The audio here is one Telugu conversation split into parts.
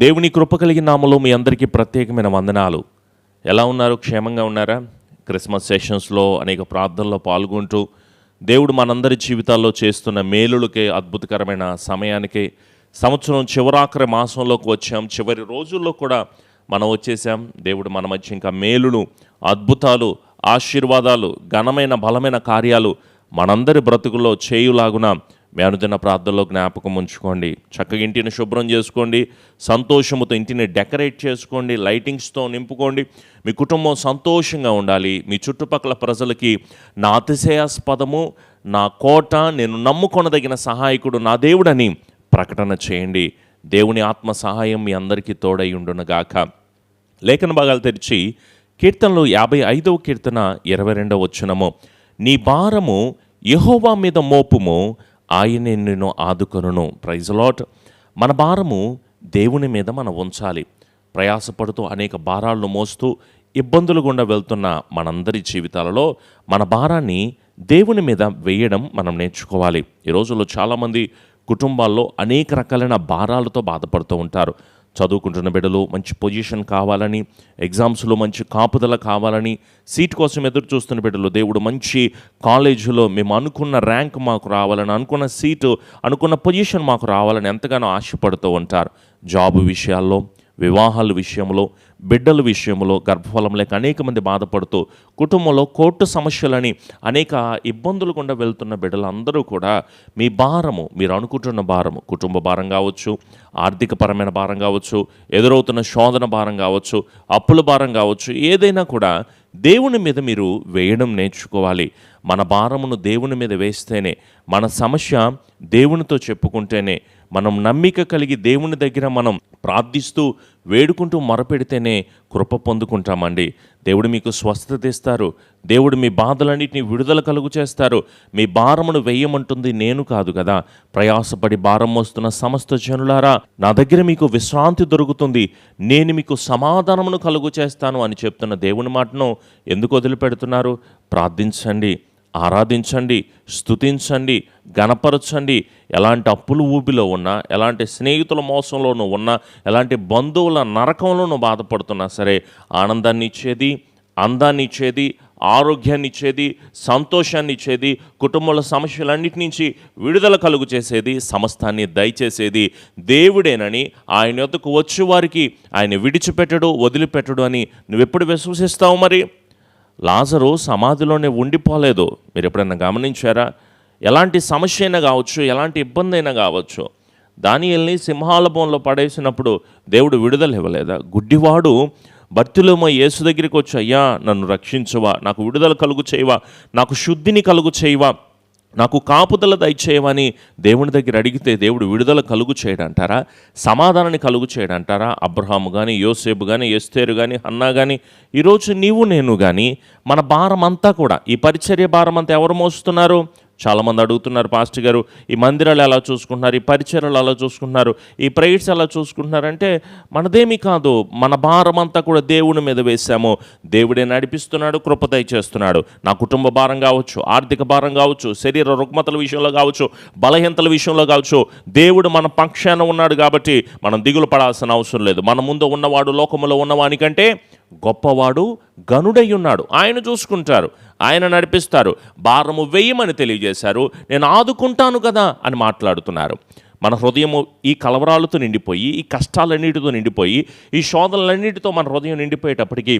దేవుని కృప కలిగిన నామలో మీ అందరికీ ప్రత్యేకమైన వందనాలు. ఎలా ఉన్నారు? క్షేమంగా ఉన్నారా? క్రిస్మస్ సెషన్స్లో అనేక ప్రార్థనలో పాల్గొంటూ దేవుడు మనందరి జీవితాల్లో చేస్తున్న మేలులకే అద్భుతకరమైన సమయానికి సంవత్సరం చివరాఖరి మాసంలోకి వచ్చాం. చివరి రోజుల్లో కూడా మనం వచ్చేసాం. దేవుడు మన మధ్య ఇంకా మేలులు అద్భుతాలు ఆశీర్వాదాలు ఘనమైన బలమైన కార్యాలు మనందరి బ్రతుకుల్లో చేయులాగున మీ అనుదిన ప్రార్థనలో జ్ఞాపకం ఉంచుకోండి. చక్కగా ఇంటిని శుభ్రం చేసుకోండి. సంతోషముతో ఇంటిని డెకరేట్ చేసుకోండి. లైటింగ్స్తో నింపుకోండి. మీ కుటుంబం సంతోషంగా ఉండాలి. మీ చుట్టుపక్కల ప్రజలకి నా అతిశయాస్పదము నా కోట నేను నమ్ముకొనదగిన సహాయకుడు నా దేవుడని ప్రకటన చేయండి. దేవుని ఆత్మ సహాయం మీ అందరికీ తోడై ఉండునగాక. లేఖన భాగాలు తెరిచి కీర్తనలో యాభై ఐదవ కీర్తన ఇరవై రెండవ వచ్చునము నీ భారము యహోవా మీద మోపుము ఆయనే నిన్ను ఆదుకొనును. ప్రైజ్ లాట్ మన భారము దేవుని మీద మనం ఉంచాలి. ప్రయాసపడుతూ అనేక భారాలను మోస్తూ ఇబ్బందులు గుండా వెళ్తున్న మనందరి జీవితాలలో మన భారాన్ని దేవుని మీద వేయడం మనం నేర్చుకోవాలి. ఈ రోజుల్లో చాలామంది కుటుంబాల్లో అనేక రకాలైన భారాలతో బాధపడుతూ ఉంటారు. చదువుకుంటున్న బిడ్డలు మంచి పొజిషన్ కావాలని ఎగ్జామ్స్లో మంచి కాపుదల కావాలని సీట్ కోసం ఎదురు చూస్తున్న బిడ్డలు దేవుడు మంచి కాలేజీలో మేము అనుకున్న ర్యాంక్ మాకు రావాలని అనుకున్న సీటు అనుకున్న పొజిషన్ మాకు రావాలని ఎంతగానో ఆశపడుతూ ఉంటారు. జాబ్ విషయాల్లో వివాహాల విషయంలో బిడ్డల విషయంలో గర్భఫలం లేక అనేక మంది బాధపడుతూ కుటుంబంలో కోర్టు సమస్యలని అనేక ఇబ్బందులు గుండా వెళ్తున్న బిడ్డలందరూ కూడా మీ భారము మీరు అనుకుంటున్న భారము కుటుంబ భారం కావచ్చు ఆర్థికపరమైన భారం కావచ్చు ఎదురవుతున్న శోధన భారం కావచ్చు అప్పుల భారం కావచ్చు ఏదైనా కూడా దేవుని మీద మీరు వేయడం నేర్చుకోవాలి. మన భారమును దేవుని మీద వేస్తేనే మన సమస్య దేవునితో చెప్పుకుంటేనే మనం నమ్మిక కలిగి దేవుని దగ్గర మనం ప్రార్థిస్తూ వేడుకుంటూ మొరపెడితేనే కృప పొందుకుంటామండి. దేవుడు మీకు స్వస్థత ఇస్తారు దేవుడు మీ బాధలన్నింటినీ విడుదల కలుగు చేస్తారు. మీ భారమును వేయమంటుంది నేను కాదు కదా. ప్రయాసపడి భారం మోస్తున్న సమస్త జనులారా నా దగ్గర మీకు విశ్రాంతి దొరుకుతుంది. నేను మీకు సమాధానమును కలుగు చేస్తాను అని చెప్తున్న దేవుని మాటను ఎందుకు వదిలిపెడుతున్నారు? ప్రార్థించండి. ఆరాధించండి స్తుతించండి గణపరచండి. ఎలాంటి అప్పులు ఊబిలో ఉన్నా ఎలాంటి స్నేహితుల మోసంలోనూ ఉన్నా ఎలాంటి బంధువుల నరకంలోనూ బాధపడుతున్నా సరే ఆనందాన్ని ఇచ్చేది అందాన్ని ఇచ్చేది ఆరోగ్యాన్ని ఇచ్చేది సంతోషాన్ని ఇచ్చేది కుటుంబంలో సమస్యలన్నిటి నుంచి విడుదల కలుగు చేసేది సమస్తాన్ని దయచేసేది దేవుడేనని ఆయన యొద్దకు వచ్చే వారికి ఆయన విడిచిపెట్టడు వదిలిపెట్టడు అని నువ్వెప్పుడు విశ్వసిస్తావు మరి? లాజరు సమాధిలోనే ఉండిపోలేదు. మీరు ఎప్పుడైనా గమనించారా? ఎలాంటి సమస్య అయినా కావచ్చు ఎలాంటి ఇబ్బంది అయినా కావచ్చు. దానియల్ని సింహాలభంలో పడేసినప్పుడు దేవుడు విడుదల ఇవ్వలేదా? గుడ్డివాడు భర్తీలోమో యేసు దగ్గరికి వచ్చి అయ్యా నన్ను రక్షించవా నాకు విడుదల కలుగు చేయవా నాకు శుద్ధిని కలుగు చేయవా నాకు కాపుదల దయచేయమని దేవుని దగ్గర అడిగితే దేవుడు విడుదల కలుగు చేయడంటారా? సమాధానాన్ని కలుగు చేయడంటారా? అబ్రహాము కానీ యోసేపు కానీ ఎస్తేరు కానీ హన్నా కానీ ఈరోజు నీవు నేను కానీ మన భారం అంతా కూడా ఈ పరిచర్య భారం అంతా ఎవరు మోస్తున్నారు? చాలామంది అడుగుతున్నారు పాస్టర్ గారు ఈ మందిరాలు ఎలా చూసుకుంటున్నారు ఈ పరిచయాలు ఎలా చూసుకుంటున్నారు ఈ ప్రైట్స్ ఎలా చూసుకుంటున్నారంటే మనదేమీ కాదు మన భారం అంతా కూడా దేవుని మీద వేశాము. దేవుడే నడిపిస్తున్నాడు కృపదయ చేస్తున్నాడు. నా కుటుంబ భారం కావచ్చు ఆర్థిక భారం కావచ్చు శరీర రుగ్మతల విషయంలో కావచ్చు బలహీనతల విషయంలో కావచ్చు దేవుడు మన పక్షాన ఉన్నాడు కాబట్టి మనం దిగులు పడాల్సిన అవసరం లేదు. మన ముందు ఉన్నవాడు లోకంలో ఉన్నవానికంటే గొప్పవాడు గనుడై ఉన్నాడు ఆయన చూసుకుంటారు ఆయన నడిపిస్తారు. భారము వేయమని తెలియజేశారు. నేను ఆదుకుంటాను కదా అని మాట్లాడుతున్నారు. మన హృదయము ఈ కలవరాలతో నిండిపోయి ఈ కష్టాలన్నిటితో నిండిపోయి ఈ శోధనలన్నిటితో మన హృదయం నిండిపోయేటప్పటికీ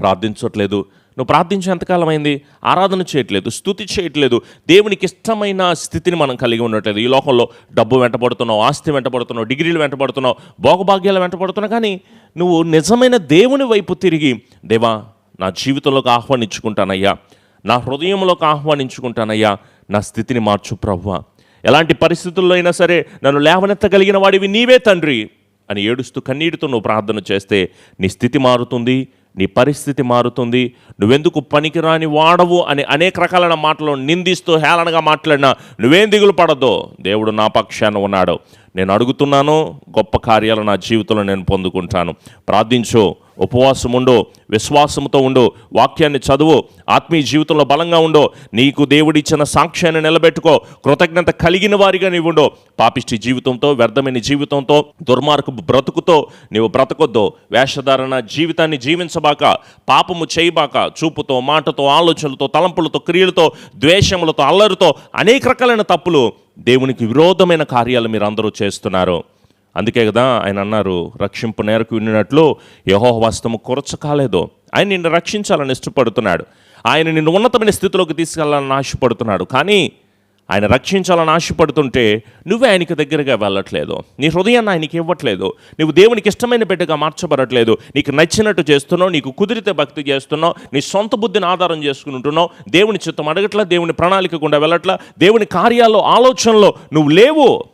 ప్రార్థించట్లేదు. నువ్వు ప్రార్థించే ఎంతకాలం అయింది ఆరాధన చేయట్లేదు స్థుతి చేయట్లేదు. దేవునికి ఇష్టమైన స్థితిని మనం కలిగి ఉండట్లేదు. ఈ లోకంలో డబ్బు వెంటబడుతున్నావు ఆస్తి వెంటబడుతున్నావు డిగ్రీలు వెంటబడుతున్నావు భోగభాగ్యాలు వెంటబడుతున్నావు కానీ నువ్వు నిజమైన దేవుని వైపు తిరిగి దేవా నా జీవితంలోకి ఆహ్వానించుకుంటానయ్యా. నా హృదయంలోకి ఆహ్వానించుకుంటానయ్యా. నా స్థితిని మార్చు ప్రవ్వా. ఎలాంటి పరిస్థితుల్లో అయినా సరే నన్ను లేవనెత్తగలిగిన వాడివి నీవే తండ్రి అని ఏడుస్తూ కన్నీటితో నువ్వు ప్రార్థన చేస్తే నీ స్థితి మారుతుంది నీ పరిస్థితి మారుతుంది. నువ్వెందుకు పనికిరాని వాడవు అని అనేక రకాలైన మాటలు నిందిస్తూ హేళనగా మాట్లాడినా నువ్వేం దిగులు పడద్దు. దేవుడు నా పక్షాన ఉన్నాడు. నేను అడుగుతున్నాను గొప్ప కార్యాలు నా జీవితంలో నేను పొందుకుంటాను. ప్రార్థించు ఉపవాసం ఉండు విశ్వాసంతో ఉండు వాక్యాన్ని చదువు ఆత్మీయ జీవితంలో బలంగా ఉండు నీకు దేవుడిచ్చిన సాక్ష్యాన్ని నిలబెట్టుకో కృతజ్ఞత కలిగిన వారిగా నీవు ఉండు. పాపిష్టి జీవితంతో వ్యర్థమైన జీవితంతో దుర్మార్గపు బ్రతుకుతో నీవు బ్రతకొద్దు. వేషధారణ జీవితాన్ని జీవించబాక పాపము చేయబాక చూపుతో మాటతో ఆలోచనలతో తలంపులతో క్రియలతో ద్వేషములతో అల్లరితో అనేక రకాలైన తప్పులు దేవునికి విరోధమైన కార్యాలు మీరు అందరూ చేస్తున్నారు. అందుకే కదా ఆయన అన్నారు రక్షింపు నేరకు విన్నట్లు యహో హస్తము కొరచ కాలేదు. ఆయన నిన్ను రక్షించాలని ఇష్టపడుతున్నాడు. ఆయన నిన్ను ఉన్నతమైన స్థితిలోకి తీసుకెళ్ళాలని ఆశపడుతున్నాడు. కానీ ఆయన రక్షించాలని ఆశపడుతుంటే నువ్వే ఆయనకి దగ్గరగా వెళ్ళట్లేదు. నీ హృదయాన్ని ఆయనకి ఇవ్వట్లేదు. నువ్వు దేవునికి ఇష్టమైన బిడ్డగా మార్చబడట్లేదు. నీకు నచ్చినట్టు చేస్తున్నావు. నీకు కుదిరితే భక్తి చేస్తున్నావు. నీ సొంత బుద్ధిని ఆధారం చేసుకుని ఉంటున్నావు. దేవుని చిత్తం అడగట్లా దేవుని ప్రణాళిక గుండా వెళ్ళట్లా. దేవుని కార్యాల్లో ఆలోచనలో నువ్వు లేవు.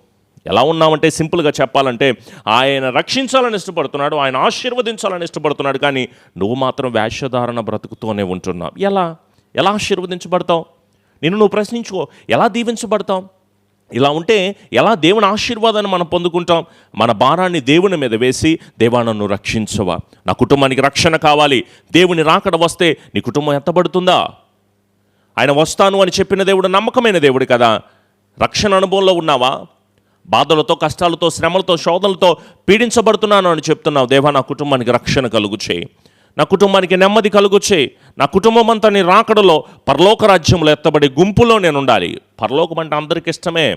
ఎలా ఉన్నామంటే సింపుల్గా చెప్పాలంటే ఆయన రక్షించాలని ఇష్టపడుతున్నాడు ఆయన ఆశీర్వదించాలని ఇష్టపడుతున్నాడు కానీ నువ్వు మాత్రం వేషధారణ బ్రతుకుతూనే ఉంటున్నావు. ఎలా? ఎలా ఆశీర్వదించబడతావు? నిన్ను నువ్వు ప్రశ్నించుకో ఎలా దీవించబడతావు? ఇలా ఉంటే ఎలా దేవుని ఆశీర్వాదాన్ని మనం పొందుకుంటాం? మన భారాన్ని దేవుని మీద వేసి దేవా నన్ను రక్షించవా? నా కుటుంబానికి రక్షణ కావాలి. దేవుని రాకడ వస్తే నీ కుటుంబం ఎత్తబడుతుందా? ఆయన వస్తాను అని చెప్పిన దేవుడు నమ్మకమైన దేవుడు కదా. రక్షణ అనుభవంలో ఉన్నావా? బాధలతో కష్టాలతో శ్రమలతో శోధనలతో పీడించబడుతున్నాను అని చెప్తున్నావు. దేవా నా కుటుంబానికి రక్షణ కలుగు చేయి నా కుటుంబానికి నెమ్మది కలుగు చేయి నా కుటుంబం అంతా నీ రాకడలో పరలోక రాజ్యంలో ఎత్తబడి గుంపులో నేను ఉండాలి. పరలోకం అంటే అందరికి ఇష్టమే.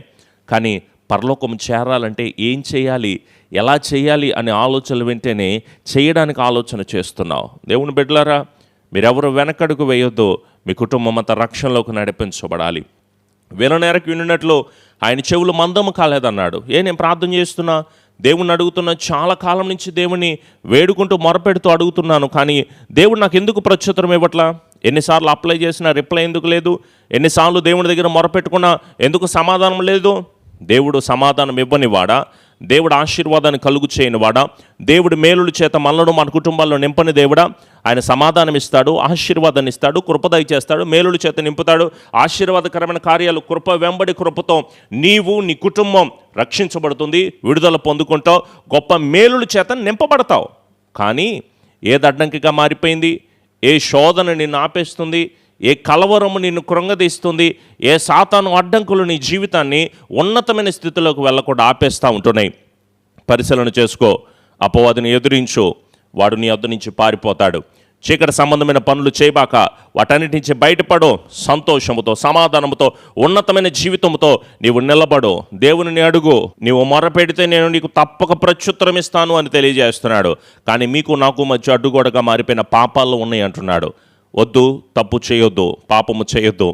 కానీ పరలోకం చేరాలంటే ఏం చేయాలి? ఎలా చేయాలి అనే ఆలోచనలు వింటేనే చేయడానికి ఆలోచన చేస్తున్నావు. దేవుని బిడ్డలారా మీరెవరు వెనకడుగు వేయొద్దు. మీ కుటుంబం అంతా రక్షణలోకి నడిపించబడాలి. విననేరకు విన్నట్లు ఆయన చెవులు మందము కాలేదన్నాడు. ఏ నేను ప్రార్థన చేస్తున్నా? దేవుణ్ణి అడుగుతున్నా. చాలా కాలం నుంచి దేవుని వేడుకుంటూ మొరపెడుతూ అడుగుతున్నాను. కానీ దేవుడు నాకు ఎందుకు ప్రత్యుత్తరం ఇవ్వట్లా? ఎన్నిసార్లు అప్లై చేసినా రిప్లై ఎందుకు లేదు? ఎన్నిసార్లు దేవుని దగ్గర మొరపెట్టుకున్నా ఎందుకు సమాధానం లేదు? దేవుడు సమాధానం ఇవ్వనివాడా దేవుడు ఆశీర్వాదాన్ని కలుగు చేయనివాడా. దేవుడు మేలుల చేత మనలను మన కుటుంబాల్లో నింపని దేవుడా. ఆయన సమాధానం ఇస్తాడు ఆశీర్వాదాన్ని ఇస్తాడు కృపదయ చేస్తాడు మేలుల చేత నింపుతాడు. ఆశీర్వాదకరమైన కార్యాలు కృప వెంబడి కృపతో నీవు నీ కుటుంబం రక్షించబడుతుంది విడుదల పొందుకుంటావు గొప్ప మేలుల చేత నింపబడతావు. కానీ ఏది అడ్డంకిగా మారిపోయింది? ఏ శోధన నిన్ను ఆపేస్తుంది? ఏ కలవరము నిన్ను కృంగదీస్తుంది ఏ సాతాను అడ్డంకులు నీ జీవితాన్ని ఉన్నతమైన స్థితిలోకి వెళ్ళకుండా ఆపేస్తూ ఉంటున్నాయి. పరిశీలన చేసుకో అపవాదిని ఎదురించు వాడు నీ వద్ద నుంచి పారిపోతాడు. చీకటి సంబంధమైన పనులు చేయబాక వాటన్నిటి నుంచి బయటపడు సంతోషముతో సమాధానముతో ఉన్నతమైన జీవితంతో నీవు నిలబడు. దేవుని అడుగు నీవు మొరపెడితే నేను నీకు తప్పక ప్రత్యుత్తరం ఇస్తాను అని తెలియజేస్తున్నాడు. కానీ మీకు నాకు మధ్య అడ్డుగోడగా మారిపోయిన పాపాలు ఉన్నాయి అంటున్నాడు. వద్దు తప్పు చేయొద్దు పాపము చేయొద్దు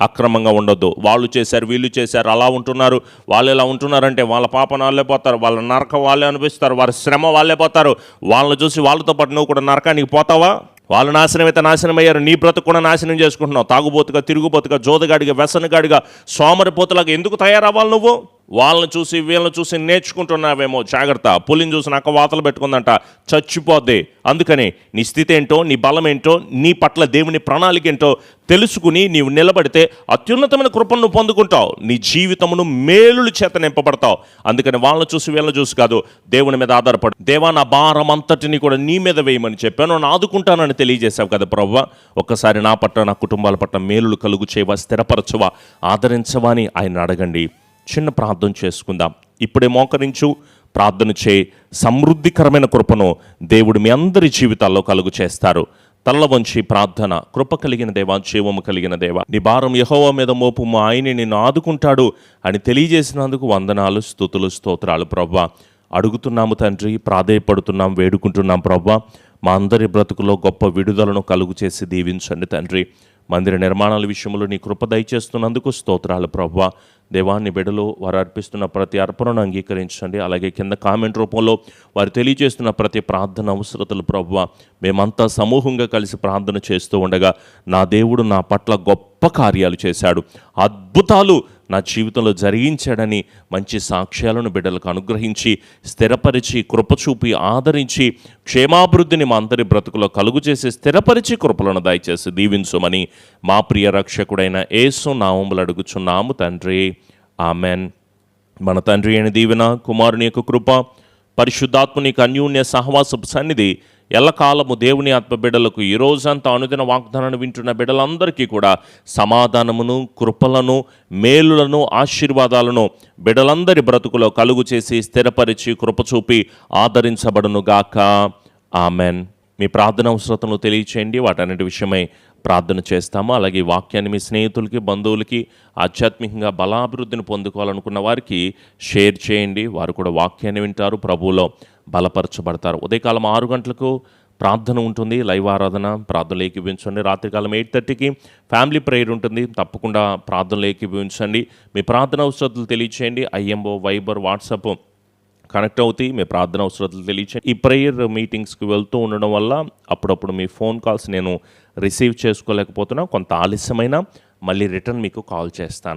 అక్రమంగా ఉండొద్దు. వాళ్ళు చేశారు వీళ్ళు చేశారు అలా ఉంటున్నారు. వాళ్ళు ఇలా ఉంటున్నారంటే వాళ్ళ పాప వాళ్ళే పోతారు వాళ్ళ నరకం వాళ్ళే అనిపిస్తారు వారి శ్రమ వాళ్ళే పోతారు. వాళ్ళని చూసి వాళ్ళతో పాటు నువ్వు కూడా నరకానికి పోతావా? వాళ్ళు నాశనం అయితే నాశనం అయ్యారు నీ బ్రతుకు కూడా నాశనం చేసుకుంటున్నావు. తాగుబోతుగా తిరుగుబోతుగా జోదగాడిగా వ్యసనగాడిగా సోమరిపోతులాగా ఎందుకు తయారవ్వాలి నువ్వు? వాళ్ళని చూసి వీళ్ళని చూసి నేర్చుకుంటున్నావేమో జాగ్రత్త. పులిని చూసి నాకు వాతలు పెట్టుకుందంట చచ్చిపోద్ది. అందుకని నీ స్థితి ఏంటో నీ బలం ఏంటో నీ పట్ల దేవుని ప్రణాళిక ఏంటో తెలుసుకుని నీవు నిలబడితే అత్యున్నతమైన కృపను పొందుకుంటావు. నీ జీవితమును మేలులు చేత నింపబడతావు. అందుకని వాళ్ళని చూసి వీళ్ళని చూసి కాదు దేవుని మీద ఆధారపడు. దేవా నా భారం అంతటిని కూడా నీ మీద వేయమని చెప్పాను నన్ను ఆదుకుంటానని తెలియజేశావు కదా ప్రవ్వ. ఒక్కసారి నా పట్ల నా కుటుంబాల పట్ల మేలులు కలుగు చేయవా స్థిరపరచవా ఆదరించవా అని ఆయన అడగండి. చిన్న ప్రార్థన చేసుకుందాం. ఇప్పుడే మోకరించు ప్రార్థన చేయి. సమృద్ధికరమైన కృపను దేవుడు మీ అందరి జీవితాల్లో కలుగు చేస్తారు. తల్ల వంచి ప్రార్థన. కృప కలిగిన దేవా జీవము కలిగిన దేవా. నీ భారం యహోవా మీద మోపుము ఆయన నిన్ను ఆదుకుంటాడు అని తెలియజేసినందుకు వందనాలు స్థుతులు స్తోత్రాలు ప్రవ్వా. అడుగుతున్నాము తండ్రి ప్రాధేయపడుతున్నాం వేడుకుంటున్నాం ప్రవ్వా. మా అందరి బ్రతుకులో గొప్ప విడుదలను కలుగు చేసి దీవించండి తండ్రి. మందిర నిర్మాణాల విషయంలో నీ కృప దయచేస్తున్నందుకు స్తోత్రాలు ప్రభావ దేవాన్ని బిడలో వారు అర్పిస్తున్న ప్రతి అర్పణను అంగీకరించండి. అలాగే కింద కామెంట్ రూపంలో వారు తెలియజేస్తున్న ప్రతి ప్రార్థన అవసరతలు ప్రవ్వ మేమంతా సమూహంగా కలిసి ప్రార్థన చేస్తూ ఉండగా నా దేవుడు నా పట్ల గొప్ప కార్యాలు చేశాడు. అద్భుతాలు నా జీవితంలో జరిగించాడని మంచి సాక్ష్యాలను బిడ్డలకు అనుగ్రహించి స్థిరపరిచి కృపచూపి ఆదరించి క్షేమాభివృద్ధిని మా అందరి బ్రతుకులో కలుగు చేసి స్థిరపరిచి కృపలను దయచేసి దీవించమని మా ప్రియ రక్షకుడైన ఏసు నామములు అడుగుచున్నాము తండ్రి. ఆమెన్. మన తండ్రి అయిన దీవెన కుమారుని యొక్క కృప పరిశుద్ధాత్ముని యొక్క అన్యోన్య సహవాసపు సన్నిధి ఎల్లకాలము దేవుని ఆత్మ బిడ్డలకు ఈ రోజంతా అనుదిన వాగ్దానాన్ని వింటున్న బిడ్డలందరికీ కూడా సమాధానమును కృపలను మేలులను ఆశీర్వాదాలను బిడ్డలందరి బ్రతుకులో కలుగు చేసి స్థిరపరిచి కృపచూపి ఆదరించబడును గాక ఆమెన్. మీ ప్రార్థన అవసరతను తెలియచేయండి. వాటన్నిటి విషయమై ప్రార్థన చేస్తాము. అలాగే వాక్యాన్ని మీ స్నేహితులకి బంధువులకి ఆధ్యాత్మికంగా బలాభివృద్ధిని పొందుకోవాలనుకున్న వారికి షేర్ చేయండి. వారు కూడా వాక్యాన్ని వింటారు. ప్రభువులో బలపరచబడతారు. ఉదయకాలం ఆరు గంటలకు ప్రార్థన ఉంటుంది లైవ్ ఆరాధన ప్రార్థనలు ఏకీభించండి రాత్రికాలం ఎయిట్ థర్టీకి ఫ్యామిలీ ప్రేయర్ ఉంటుంది. తప్పకుండా ప్రార్థనలు ఏకీభించండి మీ ప్రార్థన అవసరతలు తెలియచేయండి. ఐఎంఓ వైబర్ వాట్సాప్ కనెక్ట్ అవుతాయి మీ ప్రార్థన అవసరాలు తెలియచేయండి. ఈ ప్రేయర్ మీటింగ్స్కి వెళ్తూ ఉండడం వల్ల అప్పుడప్పుడు మీ ఫోన్ కాల్స్ నేను రిసీవ్ చేసుకోలేకపోతున్నా. కొంత ఆలస్యమైన మళ్ళీ రిటర్న్ మీకు కాల్ చేస్తాను.